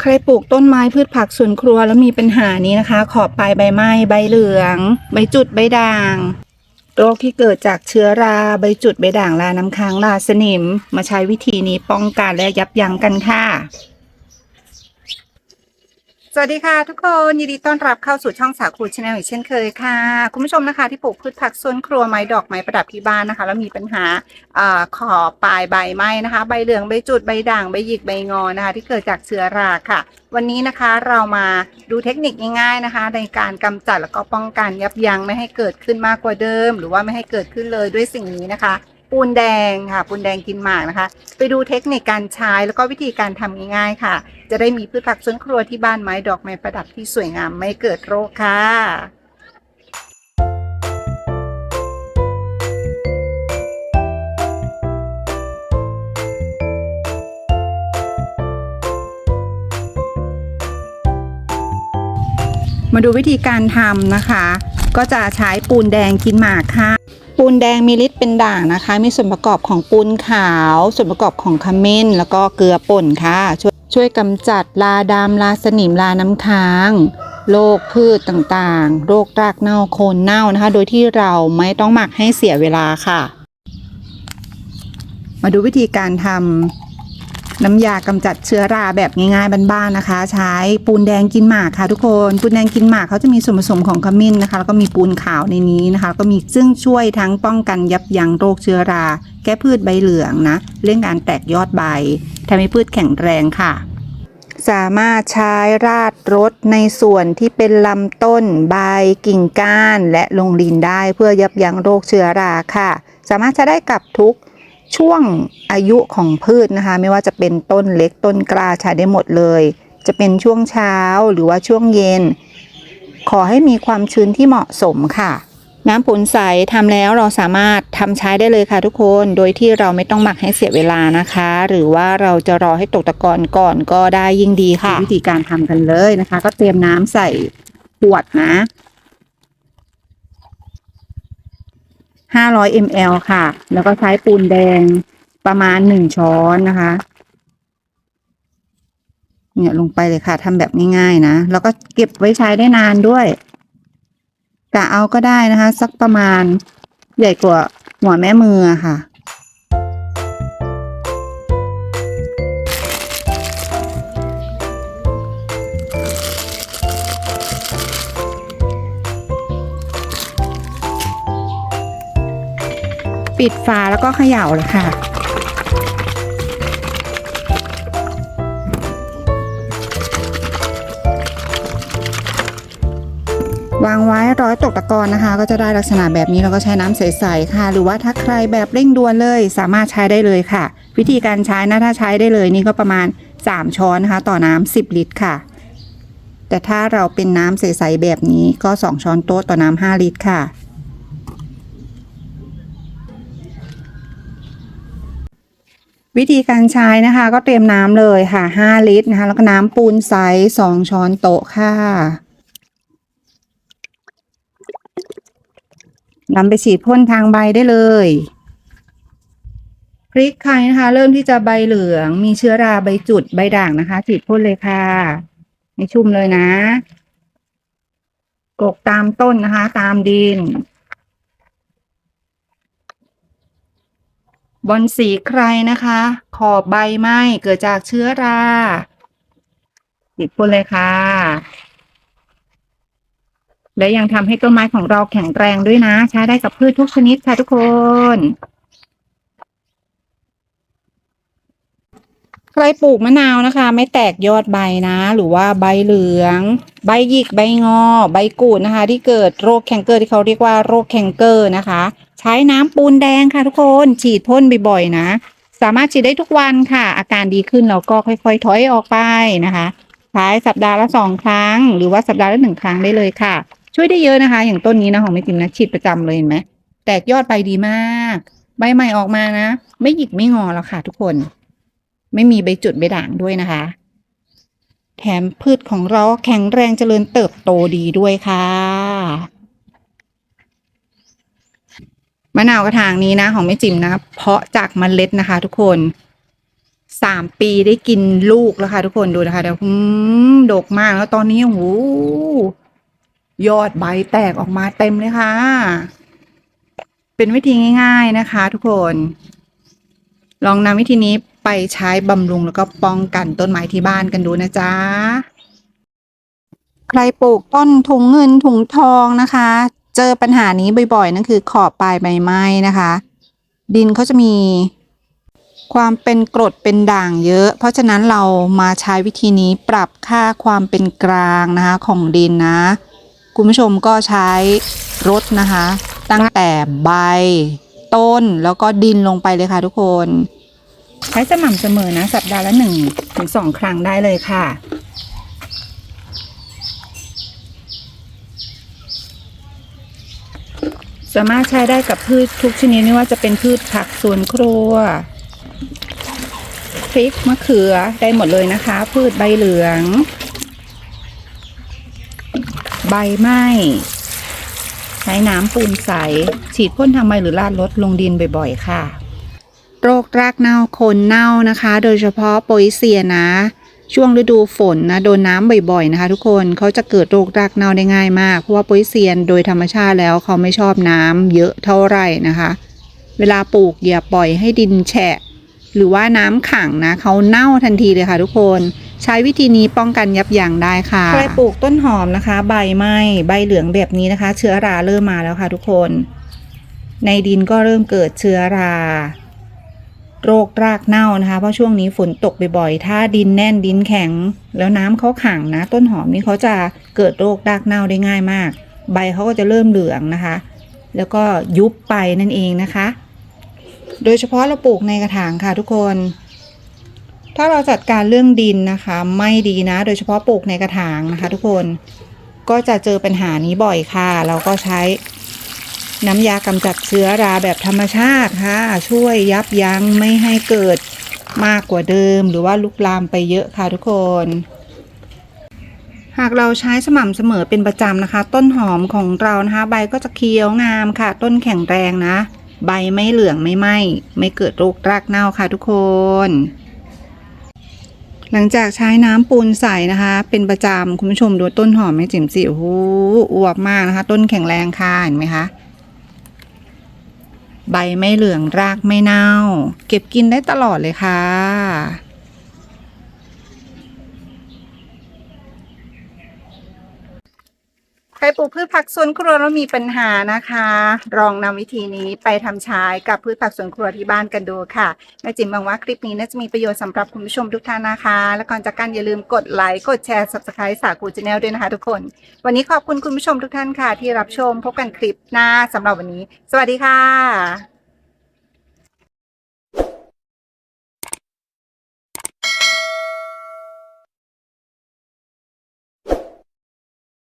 ใครปลูกต้นไม้พืชผักสวนครัวแล้วมีปัญหานี้นะคะ ขอบปลายใบไม้ใบเหลือง ใบจุดใบด่างโรคที่เกิดจากเชื้อราใบจุดใบด่างลาน้ำค้างลาสนิม มาใช้วิธีนี้ป้องกันและยับยั้งกันค่ะ วัสดีค่ะทุกคนยินดีต้อนรับเข้าสู่ช่องสาคูชาแนลอีกเช่นเคยค่ะ คุณผู้ชมนะคะที่ปลูกพืชผักสวนครัวไม้ดอกไม้ประดับที่บ้านนะคะ แล้วมีปัญหาเอ่อขอบปลายใบไหม้นะคะ ใบเหลืองใบจุดใบด่างใบหยิกใบงอนะคะ ที่เกิดจากเชื้อราค่ะ วันนี้นะคะเรามาดูเทคนิคง่ายๆนะคะ ในการกำจัดแล้วก็ป้องกันยับยั้งไม่ให้เกิดขึ้นมากกว่าเดิม หรือว่าไม่ให้เกิดขึ้นเลยด้วยสิ่งนี้นะคะ ปูนแดงค่ะ ปูนแดงกินหมากนะคะ ไปดูเทคนิคการใช้แล้วก็วิธีการทำง่ายๆค่ะ จะได้มีพืชผักสวนครัวที่บ้านไม้ดอกไม้ประดับที่สวยงามไม่เกิดโรคค่ะมาดูวิธีการทำนะคะ ก็จะใช้ปูนแดงกินหมากค่ะ ปูนแดงมีฤทธิ์เป็นด่างนะคะ มีส่วนประกอบของปูนขาว ส่วนประกอบของขมิ้น แล้วก็เกลือป่นค่ะ ช่วยช่วยกำจัดลาดำลาสนิมลาน้ำค้างโรคพืชต่างๆ โรครากเน่าโคนเน่านะคะ โดยที่เราไม่ต้องหมักให้เสียเวลาค่ะ มาดูวิธีการทำ น้ำยากำจัดเชื้อราแบบง่ายๆบ้านๆนะคะ ใช้ปูนแดงกินหมากค่ะทุกคนปูนแดงกินหมากเขาจะมีส่วนผสมของขมิ้นนะคะแล้วก็มีปูนขาวในนี้นะคะ ก็มีซึ่งช่วยทั้งป้องกันยับยั้งโรคเชื้อรา แก้พืชใบเหลืองนะเรื่องการแตกยอดใบทำให้พืชแข็งแรงค่ะ สามารถใช้ราดรถในส่วนที่เป็นลำต้น ใบกิ่งก้าน และลงดินได้เพื่อยับยั้งโรคเชื้อราค่ะ สามารถใช้ได้กับทุก ช่วงอายุของพืชนะคะ ไม่ว่าจะเป็นต้นเล็กต้นกล้าใช้ได้หมดเลย จะเป็นช่วงเช้าหรือว่าช่วงเย็น ขอให้มีความชื้นที่เหมาะสมค่ะ น้ำปุ๋นใสทำแล้วเราสามารถทำใช้ได้เลยค่ะทุกคนโดยที่เราไม่ต้องหมักให้เสียเวลานะคะ หรือว่าเราจะรอให้ตกตะกอนก่อนก็ได้ยิ่งดีค่ะ วิธีการทำกันเลยนะคะ ก็เตรียมน้ำใส่ขวดนะ 500 ml ค่ะ แล้วก็ใช้ปูนแดงประมาณหนึ่งช้อนนะคะ เนี่ยลงไปเลยค่ะทำแบบง่ายๆนะ แล้วก็เก็บไว้ใช้ได้นานด้วยกะเอาก็ได้นะคะ สักประมาณใหญ่กว่าหัวแม่มือค่ะ ปิดฝาแล้วก็เขย่าเลยค่ะ วางไว้ร้อยตกตะกอนนะคะ ก็จะได้ลักษณะแบบนี้เราก็ใช้น้ำใสๆค่ะ หรือว่าถ้าใครแบบเร่งด่วนเลย สามารถใช้ได้เลยค่ะ วิธีการใช้นะถ้าใช้ได้เลยนี่ก็ประมาณ 3 ช้อนนะคะ ต่อน้ำ10 ลิตรค่ะ แต่ถ้าเราเป็นน้ำใสๆแบบนี้ก็ 2 ช้อนโต๊ะต่อน้ำ5ลิตรค่ะ วิธีการใช้นะคะ ก็เตรียมน้ำเลยค่ะ 5 ลิตรนะคะ แล้วก็น้ำปูนใส2ช้อนโต๊ะค่ะนำไปฉีดพ่นทางใบได้เลยพริกไทยนะคะ เริ่มที่จะใบเหลือง มีเชื้อราใบจุดใบด่างนะคะ ฉีดพ่นเลยค่ะให้ชุ่มเลยนะกกตามต้นนะคะ ตามดิน บอนสีใครนะคะ ขอบใบไหม้เกิดจากเชื้อราติดพ่นเลยค่ะ และยังทำให้ต้นไม้ของเราแข็งแรงด้วยนะ ใช้ได้กับพืชทุกชนิดค่ะทุกคน ใครปลูกมะนาวนะคะ ไม่แตกยอดใบนะ หรือว่าใบเหลือง ใบหยิกใบงอ ใบกูดนะคะ ที่เกิดโรคแคนเกอร์ที่เขาเรียกว่าโรคแคนเกอร์นะคะ ใช้น้ำปูนแดงค่ะทุกคนฉีดพ่นบ่อยๆนะ สามารถฉีดได้ทุกวันค่ะ อาการดีขึ้นเราก็ค่อยๆถอยออกไปนะคะใช้สัปดาห์ละสองครั้ง หรือว่าสัปดาห์ละหนึ่งครั้งได้เลยค่ะ ช่วยได้เยอะนะคะ อย่างต้นนี้นะของแม่ติมนะฉีดประจำเลยเห็นไหมแตกยอดใบดีมาก ใบใหม่ออกมานะ ไม่หยิกไม่งอแล้วค่ะ ทุกคน ไม่มีใบจุดใบด่างด้วยนะคะ แถมพืชของเราแข็งแรงเจริญเติบโตดีด้วยค่ะมะนาวกระถางนี้นะของแม่จิ๋มนะ เพาะจากเมล็ดนะคะ ทุกคนสามปีได้กินลูกแล้วค่ะทุกคนดูนะคะเดี๋ยวอืมดกมากแล้วตอนนี้โอ้โหยอดใบแตกออกมาเต็มเลยค่ะ เป็นวิธีง่าย ๆนะคะ ทุกคน ลองนำวิธีนี้ ไปใช้บำรุงแล้วก็ป้องกันต้นไม้ที่บ้านกันดูนะจ๊ะ ใครปลูกต้นถุงเงินถุงทองนะคะ เจอปัญหานี้บ่อยๆนั่นคือขอบปลายใบไม้นะคะ ดินเขาจะมีความเป็นกรดเป็นด่างเยอะ เพราะฉะนั้นเรามาใช้วิธีนี้ปรับค่าความเป็นกลางนะคะของดินนะ คุณผู้ชมก็ใช้รถนะคะ ตั้งแต่ใบ ต้นแล้วก็ดินลงไปเลยค่ะทุกคน ใช้สม่ำเสมอนะ สัปดาห์ละหนึ่งถึงสองครั้งได้เลยค่ะ สามารถใช้ได้กับพืชทุกชนิดไม่ว่าจะเป็นพืชผักสวนครัวพริกมะเขือได้หมดเลยนะคะ พืชใบเหลือง ใบไม้ใช้น้ำปูนใส ฉีดพ่นทางใบหรือลาดรถลงดินบ่อยๆ ค่ะ โรครากเน่าโคนเน่านะคะ โดยเฉพาะโปยเซียนะ ช่วงฤดูฝนนะโดนน้ำบ่อยๆนะคะ ทุกคนเขาจะเกิดโรครากเน่าได้ง่ายมาก เพราะว่าโปยเซียนโดยธรรมชาติแล้วเขาไม่ชอบน้ำเยอะเท่าไหร่นะคะ เวลาปลูกอย่าปล่อยให้ดินแฉะ หรือว่าน้ำขังนะเขาเน่าทันทีเลยค่ะ ทุกคนใช้วิธีนี้ป้องกันยับยั้งได้ค่ะใครปลูกต้นหอมนะคะ ใบไหม้ใบเหลืองแบบนี้นะคะ เชื้อราเริ่มมาแล้วค่ะ ทุกคน ในดินก็เริ่มเกิดเชื้อรา โรครากเน่านะคะ เพราะช่วงนี้ฝนตกบ่อยๆ ถ้าดินแน่นดินแข็ง แล้วน้ำเขาขังนะ ต้นหอมนี่เขาจะเกิดโรครากเน่าได้ง่ายมาก ใบเขาก็จะเริ่มเหลืองนะคะ แล้วก็ยุบไปนั่นเองนะคะ โดยเฉพาะเราปลูกในกระถางค่ะทุกคน ถ้าเราจัดการเรื่องดินนะคะ ไม่ดีนะ โดยเฉพาะปลูกในกระถางนะคะ ทุกคนก็จะเจอปัญหานี้บ่อยค่ะ เราก็ใช้ น้ำยากำจัดเชื้อราแบบธรรมชาติค่ะ ช่วยยับยั้งไม่ให้เกิดมากกว่าเดิม หรือว่าลุกลามไปเยอะค่ะทุกคน หากเราใช้สม่ำเสมอเป็นประจำนะคะ ต้นหอมของเรานะคะ ใบก็จะเขียวงามค่ะ ต้นแข็งแรงนะ ใบไม่เหลืองไม่ไหม้ไม่เกิดโรครากเน่าค่ะทุกคน หลังจากใช้น้ำปูนใส่นะคะ เป็นประจำคุณผู้ชมดูต้นหอมแม่จิ๋มสิโอ้โหอวบมากนะคะ ต้นแข็งแรงค่ะเห็นไหมคะ ใบไม่เหลืองรากไม่เน่า เก็บกินได้ตลอดเลยค่ะ ใครปลูกพืชผักสวนครัวแล้วมีปัญหานะคะ ลองนำวิธีนี้ไปทำใช้กับพืชผักสวนครัวที่บ้านกันดูค่ะแม่จิ๋มหวังว่าคลิปนี้น่าจะมีประโยชน์สำหรับคุณผู้ชมทุกท่านนะคะ และก่อนจากกันอย่าลืมกดไลค์กดแชร์ subscribe สาคูชาแนลด้วยนะคะทุกคน วันนี้ขอบคุณคุณผู้ชมทุกท่านค่ะ ที่รับชมพบกันคลิปหน้าสำหรับวันนี้ สวัสดีค่ะ